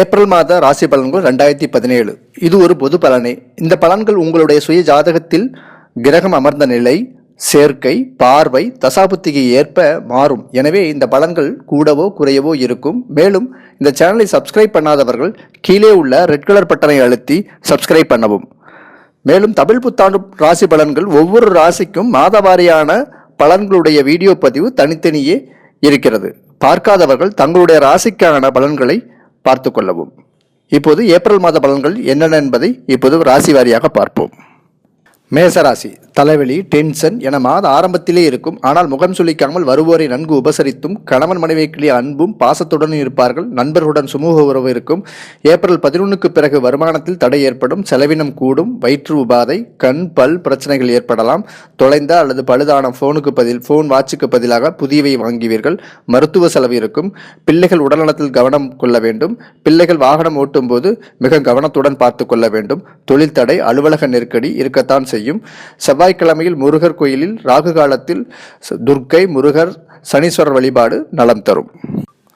April மாத ராசி பலன்கள் ரெண்டாயிரத்தி பதினேழு. இது ஒரு பொது பலனே. இந்த பலன்கள் உங்களுடைய சுய ஜாதகத்தில் கிரகம் அமர்ந்த நிலை சேர்க்கை பார்வை தசாபுத்திக்கு ஏற்ப மாறும். எனவே இந்த பலன்கள் கூடவோ குறையவோ இருக்கும். மேலும் இந்த சேனலை சப்ஸ்கிரைப் பண்ணாதவர்கள் கீழே உள்ள ரெட் கலர் பட்டனை அழுத்தி சப்ஸ்கிரைப் பண்ணவும். மேலும் தமிழ் புத்தாண்டு ராசி பலன்கள் ஒவ்வொரு ராசிக்கும் மாதவாரியான பலன்களுடைய வீடியோ பதிவு தனித்தனியே இருக்கிறது. பார்க்காதவர்கள் தங்களுடைய ராசிக்கான பலன்களை பார்த்து கொள்ளவும் இப்போது ஏப்ரல் மாத பலன்கள் என்னென்ன என்பதை இப்போது ராசி வாரியாக பார்ப்போம். மேசராசி தலைவலி டென்ஷன் என மாத ஆரம்பத்திலே இருக்கும். ஆனால் முகம் சுளிக்காமல் வருவோரை நன்கு உபசரித்தும் கணவன் மனைவிக்கிலே அன்பும் பாசத்துடனும் இருப்பார்கள். நண்பர்களுடன் சுமூக உறவு இருக்கும். ஏப்ரல் பதினொன்றுக்கு பிறகு வருமானத்தில் தடை ஏற்படும். செலவினம் கூடும். வயிற்று உபாதை கண் பல் பிரச்சனைகள் ஏற்படலாம். தொலைந்த அல்லது பழுதான போனுக்கு பதில் போன் வாட்சுக்கு பதிலாக புதியவை வாங்குவீர்கள். மருத்துவ செலவு இருக்கும். பிள்ளைகள் உடல்நலத்தில் கவனம் கொள்ள வேண்டும். பிள்ளைகள் வாகனம் ஓட்டும் போது மிக கவனத்துடன் பார்த்து கொள்ள வேண்டும். தொழில் தடை அலுவலக நெருக்கடி இருக்கத்தான் செய்யும். செவ்வாய்க்கிழமையில் முருகர் கோயிலில் ராகு காலத்தில் துர்க்கை முருகர் சனீஸ்வரர் வழிபாடு நலம் தரும்.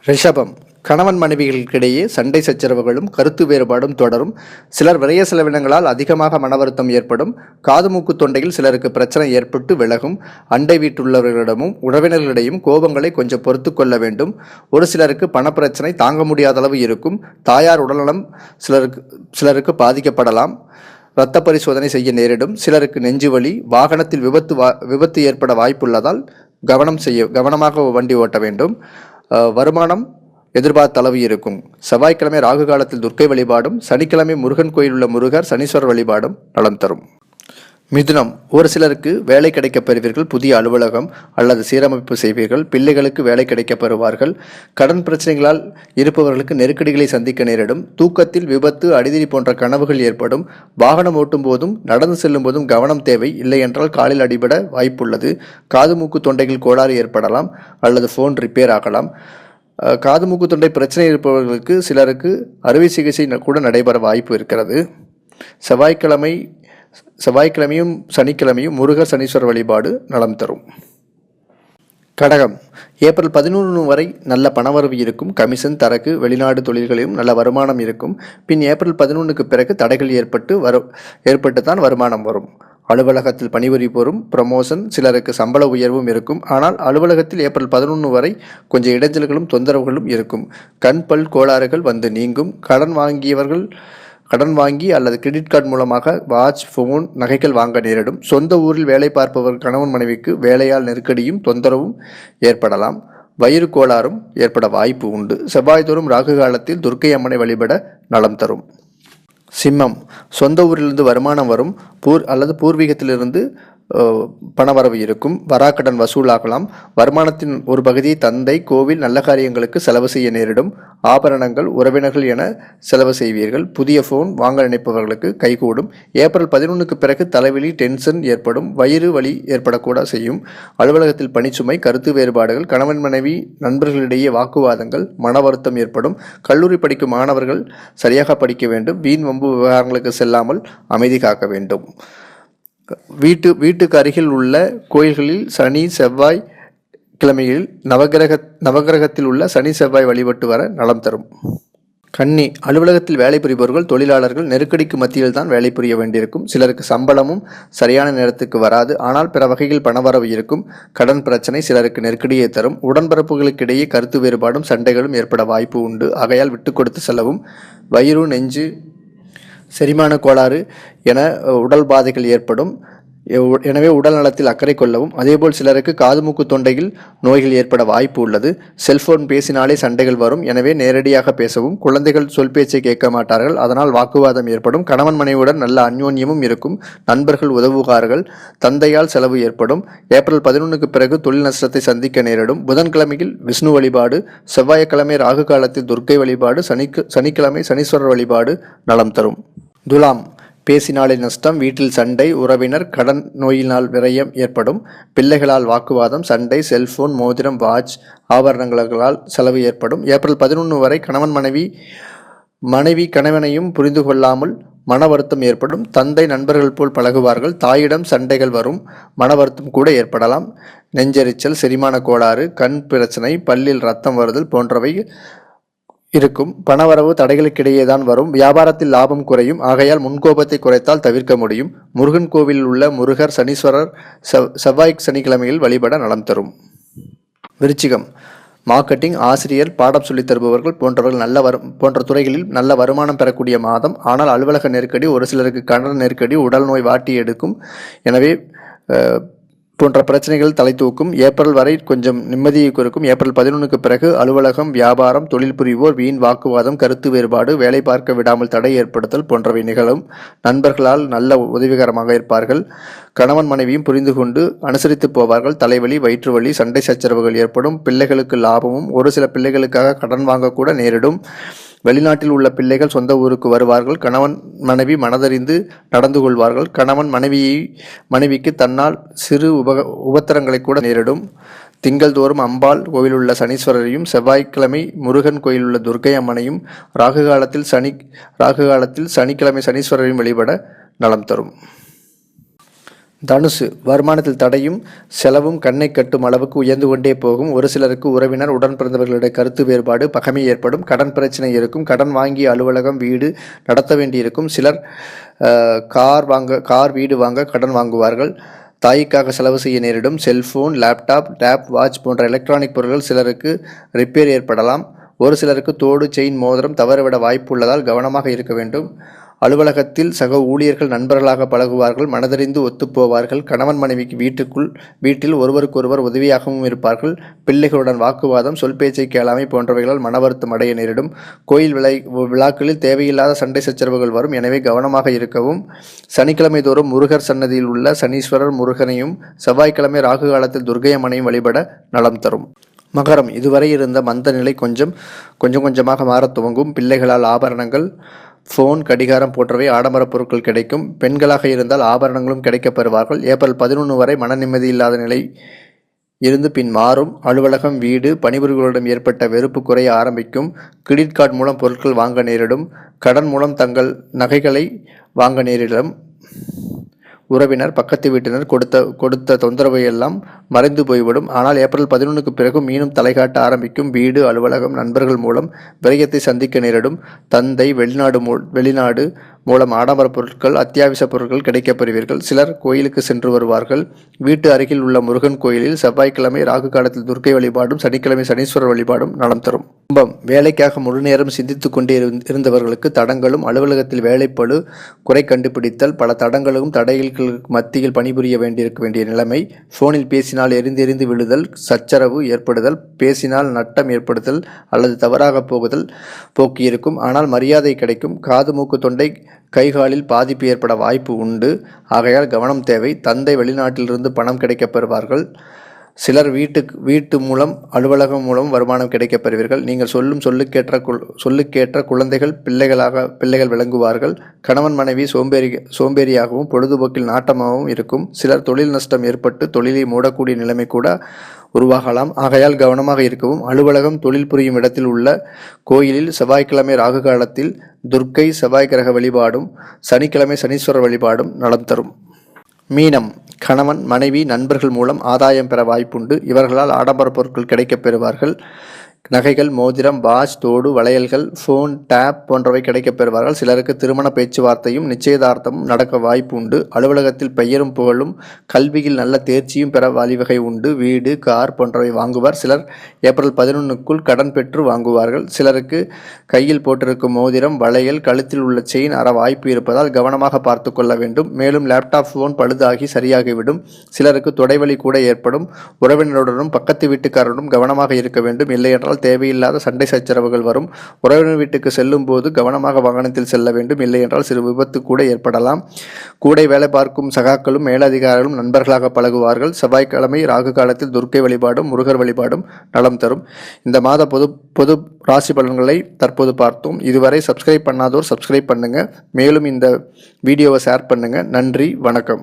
ரிஷபம். கணவன் மனைவிகளுக்கிடையே சண்டை சச்சரவுகளும் கருத்து வேறுபாடும் தொடரும். சிலர் விரைய செலவினங்களால் அதிகமாக மனவருத்தம் ஏற்படும். காது மூக்கு தொண்டையில் சிலருக்கு பிரச்சனை ஏற்பட்டு விலகும். அண்டை வீட்டுள்ளவர்களிடமும் உறவினர்களிடையும் கோபங்களை கொஞ்சம் பொறுத்து கொள்ள வேண்டும். ஒரு சிலருக்கு பணப்பிரச்சனை தாங்க முடியாத அளவு இருக்கும். தாயார் உடல்நலம் சிலருக்கு சிலருக்கு பாதிக்கப்படலாம். இரத்த பரிசோதனை செய்ய நேரிடும். சிலருக்கு நெஞ்சுவலி வாகனத்தில் விபத்து வா விபத்து ஏற்பட வாய்ப்புள்ளதால் கவனம் செய்ய கவனமாக வண்டி ஓட்ட வேண்டும். வருமானம் எதிர்பார்த்த அளவு இருக்கும். செவ்வாய்க்கிழமை ராகு காலத்தில் துர்க்கை வழிபாடும் சனிக்கிழமை முருகன் கோயில் உள்ள முருகர் சனீஸ்வரர் வழிபாடும் நலம் தரும். மிதுனம். ஒரு சிலருக்கு வேலை கிடைக்கப் பெறுவீர்கள் புதிய அலுவலகம் அல்லது சீரமைப்பு செய்வீர்கள் பிள்ளைகளுக்கு வேலை கிடைக்கப் பெறுவார்கள். கடன் பிரச்சனைகளால் இருப்பவர்களுக்கு நெருக்கடிகளை சந்திக்க நேரிடும். தூக்கத்தில் விபத்து அடிதிரி போன்ற கனவுகள் ஏற்படும். வாகனம் ஓட்டும் போதும் நடந்து செல்லும் போதும் கவனம் தேவை. இல்லை என்றால் காலில் அடிபட வாய்ப்புள்ளது. காது மூக்கு தொண்டையில் கோளாறு ஏற்படலாம் அல்லது ஃபோன் ரிப்பேர் ஆகலாம். காது மூக்கு தொண்டை பிரச்சனை இருப்பவர்களுக்கு சிலருக்கு அறுவை சிகிச்சை கூட நடைபெற வாய்ப்பு இருக்கிறது. செவ்வாய்க்கிழமை செவ்வாய்க்கிழமையும் சனிக்கிழமையும் முருகர் சனீஸ்வரர் வழிபாடு நலம் தரும். கடகம். ஏப்ரல் பதினொன்று வரை நல்ல பணவரவு இருக்கும். கமிஷன் தரக்கு வெளிநாடு தொழில்களிலும் நல்ல வருமானம் இருக்கும். பின் ஏப்ரல் பதினொன்றுக்கு பிறகு தடைகள் ஏற்பட்டு வரு ஏற்பட்டு தான் வருமானம் வரும். அலுவலகத்தில் பணிபுரிபோரும் ப்ரமோஷன் சிலருக்கு சம்பள உயர்வும் இருக்கும். ஆனால் அலுவலகத்தில் ஏப்ரல் பதினொன்று வரை கொஞ்சம் இடைஞ்சல்களும் தொந்தரவுகளும் இருக்கும். கண் பல் கோளாறுகள் வந்து நீங்கும். கடன் வாங்கியவர்கள் கடன் வாங்கி அல்லது கிரெடிட் கார்டு மூலமாக வாட்ச் ஃபோன் நகைகள் வாங்க நேரிடும். சொந்த ஊரில் வேலை பார்ப்பவர் கணவன் மனைவிக்கு வேலையால் நெருக்கடியும் தொந்தரவும் ஏற்படலாம். வயிறு கோளாறும் ஏற்பட வாய்ப்பு உண்டு. செவ்வாய்தோறும் ராகு காலத்தில் துர்க்கை அம்மனை வழிபட நலம் தரும். சிம்மம். சொந்த ஊரிலிருந்து வருமானம் வரும். பூர் அல்லது பூர்வீகத்திலிருந்து பணவரவு இருக்கும். வராக்கடன் வசூலாகலாம். வருமானத்தின் ஒரு பகுதியை தந்தை கோவில் நல்ல காரியங்களுக்கு செலவு செய்ய நேரிடும். ஆபரணங்கள் உறவினர்கள் என செலவு செய்வீர்கள். புதிய ஃபோன் வாங்க நினைப்பவர்களுக்கு கைகூடும். ஏப்ரல் பதினொன்றுக்கு பிறகு தலைவலி டென்ஷன் ஏற்படும். வயிறு வலி ஏற்படக்கூட செய்யும். அலுவலகத்தில் பணிச்சுமை கருத்து வேறுபாடுகள் கணவன் மனைவி நண்பர்களிடையே வாக்குவாதங்கள் மன வருத்தம் ஏற்படும். கல்லூரி படிக்கும் மாணவர்கள் சரியாக படிக்க வேண்டும். வீண் வம்பு விவகாரங்களுக்கு செல்லாமல் அமைதி காக்க வேண்டும். வீட்டு வீட்டுக்கு அருகில் உள்ள கோயில்களில் சனி செவ்வாய் கிழமையில் நவகிரக நவகிரகத்தில் உள்ள சனி செவ்வாய் வழிபட்டு வர நலம் தரும். கன்னி அலுவலகத்தில் வேலை புரிபவர்கள் தொழிலாளர்கள் நெருக்கடிக்கு மத்தியில் தான் வேலை புரிய வேண்டியிருக்கும். சிலருக்கு சம்பளமும் சரியான நேரத்துக்கு வராது. ஆனால் பிற வகையில் பணவரவு இருக்கும். கடன் பிரச்சனை சிலருக்கு நெருக்கடியை தரும். உடன்பிறப்புகளுக்கிடையே கருத்து வேறுபாடும் சண்டைகளும் ஏற்பட வாய்ப்பு உண்டு. ஆகையால் விட்டு கொடுத்து செல்லவும். வயிறு நெஞ்சு செரிமான கோளாறு என உடல் பாதைகள் ஏற்படும். எனவே உடல் நலத்தில் அக்கறை கொள்ளவும். அதேபோல் சிலருக்கு காது மூக்கு தொண்டையில் நோய்கள் ஏற்பட வாய்ப்பு உள்ளது. செல்போன் பேசினாலே சண்டைகள் வரும். எனவே நேரடியாக பேசவும். குழந்தைகள் சொல் பேச்சை கேட்க மாட்டார்கள். அதனால் வாக்குவாதம் ஏற்படும். கணவன் மனைவியுடன் நல்ல அந்யோன்யமும் இருக்கும். நண்பர்கள் உதவுகார்கள் தந்தையால் செலவு ஏற்படும். ஏப்ரல் பதினொன்றுக்கு பிறகு தொழில் நஷ்டத்தை சந்திக்க நேரிடும். புதன்கிழமையில் விஷ்ணு வழிபாடு செவ்வாய்க்கிழமை ராகு காலத்தில் துர்க்கை வழிபாடு சனிக்கு சனிக்கிழமை சனீஸ்வரர் வழிபாடு நலம் தரும். துலாம். பேசினாலே நஷ்டம் வீட்டில் சண்டை உறவினர் கடன் நோயினால் விரயம் ஏற்படும் பிள்ளைகளால் வாக்குவாதம் சண்டை செல்போன் மோதிரம் வாட்ச் ஆபரணங்களால் செலவு ஏற்படும். ஏப்ரல் பதினொன்று வரை கணவன் மனைவி மனைவி கணவனையும் புரிந்து கொள்ளாமல் மன வருத்தம் ஏற்படும். தந்தை நண்பர்கள் போல் பழகுவார்கள். தாயிடம் சண்டைகள் வரும் மன வருத்தம் கூட ஏற்படலாம். நெஞ்செரிச்சல் செரிமான கோளாறு கண் பிரச்சனை பல்லில் ரத்தம் வருதல் போன்றவை இருக்கும். பணவரவு தடைகளுக்கிடையே தான் வரும். வியாபாரத்தில் லாபம் குறையும். ஆகையால் முன்கோபத்தை குறைத்தால் தவிர்க்க முடியும். முருகன் கோவிலில் உள்ள முருகர் சனீஸ்வரர் செவ் செவ்வாய் சனிக்கிழமையில் வழிபட நலம் தரும். விருச்சிகம். மார்க்கெட்டிங் ஆசிரியர் பாடம் சொல்லித் தருபவர்கள் போன்றவர்கள் நல்ல வரும் போன்ற துறைகளில் நல்ல வருமானம் பெறக்கூடிய மாதம். ஆனால் அலுவலக நெருக்கடி ஒரு சிலருக்கு கடன் நெருக்கடி உடல் நோய் வாட்டி எடுக்கும். எனவே போன்ற பிரச்சனைகள் தலை தூக்கும். ஏப்ரல் வரை கொஞ்சம் நிம்மதியை குறிக்கும் ஏப்ரல் பதினொன்றுக்கு பிறகு அலுவலகம் வியாபாரம் தொழில் புரிவோர் வீண் வாக்குவாதம் கருத்து வேறுபாடு வேலை பார்க்க விடாமல் தடை ஏற்படுத்தல் போன்றவை நிகழும். நண்பர்களால் நல்ல உதவிகரமாக இருப்பார்கள். கணவன் மனைவியும் புரிந்து கொண்டு அனுசரித்து போவார்கள். தலைவலி வயிற்று வலி சண்டை சச்சரவுகள் ஏற்படும். பிள்ளைகளுக்கு லாபமும் ஒரு சில பிள்ளைகளுக்காக கடன் வாங்கக்கூட நேரிடும். வெளிநாட்டில் உள்ள பிள்ளைகள் சொந்த ஊருக்கு வருவார்கள். கணவன் மனைவி மனதறிந்து நடந்து கொள்வார்கள். கணவன் மனைவியை மனைவிக்கு தன்னால் சிறு உபக உபத்திரங்களை கூட நேரிடும். திங்கள் தோறும் அம்பாள் கோயிலுள்ள சனீஸ்வரரையும் செவ்வாய்க்கிழமை முருகன் கோயிலுள்ள துர்க்கை அம்மனையும் ராகு காலத்தில் சனி ராகு காலத்தில் சனிக்கிழமை சனீஸ்வரரையும் வழிபட நலம் தரும். தனுசு வருமானத்தில் தடையும் செலவும் கண்ணை கட்டும் அளவுக்கு உயர்ந்து கொண்டே போகும். ஒரு சிலருக்கு உறவினர் உடன் பிறந்தவர்களுடைய கருத்து வேறுபாடு பகைமை ஏற்படும். கடன் பிரச்சனை இருக்கும். கடன் வாங்கி அலுவலகம் வீடு நடத்த வேண்டியிருக்கும். சிலர் கார் வாங்க கார் வீடு வாங்க கடன் வாங்குவார்கள். தாய்க்காக செலவு செய்ய நேரிடும். செல்ஃபோன் லேப்டாப் டேப் வாட்ச் போன்ற எலக்ட்ரானிக் பொருட்கள் சிலருக்கு ரிப்பேர் ஏற்படலாம். ஒரு சிலருக்கு தோடு செயின் மோதிரம் தவறவிட வாய்ப்பு உள்ளதால் கவனமாக இருக்க வேண்டும். அலுவலகத்தில் சக ஊழியர்கள் நண்பர்களாக பழகுவார்கள் மனதறிந்து ஒத்துப்போவார்கள். கணவன் மனைவிக்கு வீட்டுக்குள் வீட்டில் ஒருவருக்கொருவர் உதவியாகவும் இருப்பார்கள். பிள்ளைகளுடன் வாக்குவாதம் சொல் பேச்சை கேளாமை போன்றவைகளால் மன வருத்தம் அடைய நேரிடும். கோயில் விலை விழாக்களில் தேவையில்லாத சண்டை சச்சரவுகள் வரும். எனவே கவனமாக இருக்கவும். சனிக்கிழமை தோறும் முருகர் சன்னதியில் உள்ள சனீஸ்வரர் முருகனையும் செவ்வாய்க்கிழமை ராகு காலத்தில் துர்கையம்மனையும் வழிபட நலம் தரும். மகரம். இதுவரை இருந்த மந்த நிலை கொஞ்சம் கொஞ்சம் கொஞ்சமாக மாறத் துவங்கும். பிள்ளைகளால் ஆபரணங்கள் ஃபோன் கடிகாரம் போன்றவை ஆடம்பரப் பொருட்கள் கிடைக்கும். பெண்களாக இருந்தால் ஆபரணங்களும் கிடைக்கப் பெறுவார்கள் ஏப்ரல் பதினொன்று வரை மன நிம்மதி இல்லாத நிலை இருந்து பின் மாறும். அலுவலகம் வீடு பணிபுரிகளிடம் ஏற்பட்ட வெறுப்பு குறைய ஆரம்பிக்கும். கிரெடிட் கார்டு மூலம் பொருட்கள் வாங்க நேரிடும். கடன் மூலம் தங்கள் நகைகளை வாங்க நேரிடும். உறவினர் பக்கத்து வீட்டினர் கொடுத்த கொடுத்த தொந்தரவை எல்லாம் மறைந்து போய்விடும். ஆனால் ஏப்ரல் பதினொன்றுக்கு பிறகு மீண்டும் தலைகாட்ட ஆரம்பிக்கும். வீடு அலுவலகம் நண்பர்கள் மூலம் விரயத்தை சந்திக்க நேரிடும். தந்தை வெளிநாடு மூ வெளிநாடு மூலம் ஆடம்பர பொருட்கள் அத்தியாவசிய பொருட்கள் கிடைக்கப் பெறுவீர்கள். சிலர் கோயிலுக்கு சென்று வருவார்கள். வீட்டு அருகில் உள்ள முருகன் கோயிலில் செவ்வாய்க்கிழமை ராகு காலத்தில் துர்க்கை வழிபாடும் சனிக்கிழமை சனீஸ்வரர் வழிபாடும் நலம் தரும். கும்பம். வேலைக்காக முழு நேரம் சிந்தித்துக் கொண்டே இருந்தவர்களுக்கு தடங்களும் அலுவலகத்தில் வேலைப்பளு குறை கண்டுபிடித்தல் பல தடங்களும் தடைகளுக்கு மத்தியில் பணிபுரிய வேண்டியிருக்க வேண்டிய நிலைமை. ஃபோனில் பேசினால் எரிந்தெறிந்து விழுதல் சச்சரவு ஏற்படுதல் பேசினால் நட்டம் ஏற்படுதல் அல்லது தவறாக போகுதல் போக்கியிருக்கும். ஆனால் மரியாதை கிடைக்கும். காது மூக்கு தொண்டை கைகாலில் பாதிப்பு ஏற்பட வாய்ப்பு உண்டு. ஆகையால் கவனம் தேவை. தந்தை வெளிநாட்டிலிருந்து பணம் கிடைக்கப் பெறுவார்கள். சிலர் வீட்டுக்கு வீட்டு மூலம் அலுவலகம் மூலம் வருமானம் கிடைக்கப் பெறுவீர்கள். நீங்கள் சொல்லும் சொல்லுக்கேற்ற குல் சொல்லுக்கேற்ற குழந்தைகள் பிள்ளைகளாக பிள்ளைகள் விளங்குவார்கள். கணவன் மனைவி சோம்பேறி சோம்பேறியாகவும் பொழுதுபோக்கில் நாட்டமாகவும் இருக்கும். சிலர் தொழில் நஷ்டம் ஏற்பட்டு தொழிலை மூடக்கூடிய நிலைமை கூட உருவாகலாம். ஆகையால் கவனமாக இருக்கவும் அலுவலகம் தொழில் புரியும் இடத்தில் உள்ள கோயிலில் செவ்வாய்க்கிழமை ராகு காலத்தில் துர்க்கை செவ்வாய் கிரக வழிபாடும் சனிக்கிழமை சனீஸ்வரர் வழிபாடும் நலம் தரும். மீனம் கணவன் மனைவி நண்பர்கள் மூலம் ஆதாயம் பெற வாய்ப்புண்டு. இவர்களால் ஆடம்பர பொருட்கள் கிடைக்கப் பெறுவார்கள். நகைகள் மோதிரம் வாட்ச் தோடு வளையல்கள் ஃபோன் டேப் போன்றவை கிடைக்கப் பெறுவார்கள். சிலருக்கு திருமண பேச்சுவார்த்தையும் நிச்சயதார்த்தமும் நடக்க வாய்ப்பு உண்டு. அலுவலகத்தில் பெயரும் புகழும் கல்வியில் நல்ல தேர்ச்சியும் பெற வழிவகை உண்டு. வீடு கார் போன்றவை வாங்குவார். சிலர் ஏப்ரல் பதினொன்றுக்குள் கடன் பெற்று வாங்குவார்கள். சிலருக்கு கையில் போட்டிருக்கும் மோதிரம் வளையல் கழுத்தில் உள்ள செயின் அற வாய்ப்பு இருப்பதால் கவனமாக பார்த்து கொள்ள வேண்டும். மேலும் லேப்டாப் ஃபோன் பழுதாகி சரியாகிவிடும். சிலருக்கு தொடைவலி கூட ஏற்படும். உறவினருடனும் பக்கத்து வீட்டுக்காரருடனும் கவனமாக இருக்க வேண்டும். இல்லையென்றால் தேவையில்லாத சண்டை சச்சரவுகள் வரும். உறவினர் வீட்டுக்கு செல்லும் போது கவனமாக வாகனத்தில் செல்ல வேண்டும். இல்லை என்றால் சிறு விபத்து கூட ஏற்படலாம். கூடை வேலை பார்க்கும் சகாக்களும் மேலதிகாரிகளும் நண்பர்களாக பழகுவார்கள். செவ்வாய்க்கிழமை ராகு காலத்தில் துர்க்கை வழிபாடும் முருகர் வழிபாடும் நலம் தரும். இந்த மாத பொது பொது ராசி பலன்களை தற்போது பார்த்தோம். இதுவரை சப்ஸ்கிரைப் பண்ணாதோர் சப்ஸ்கிரைப் பண்ணுங்கள் மேலும் இந்த வீடியோவை ஷேர் பண்ணுங்கள் நன்றி வணக்கம்.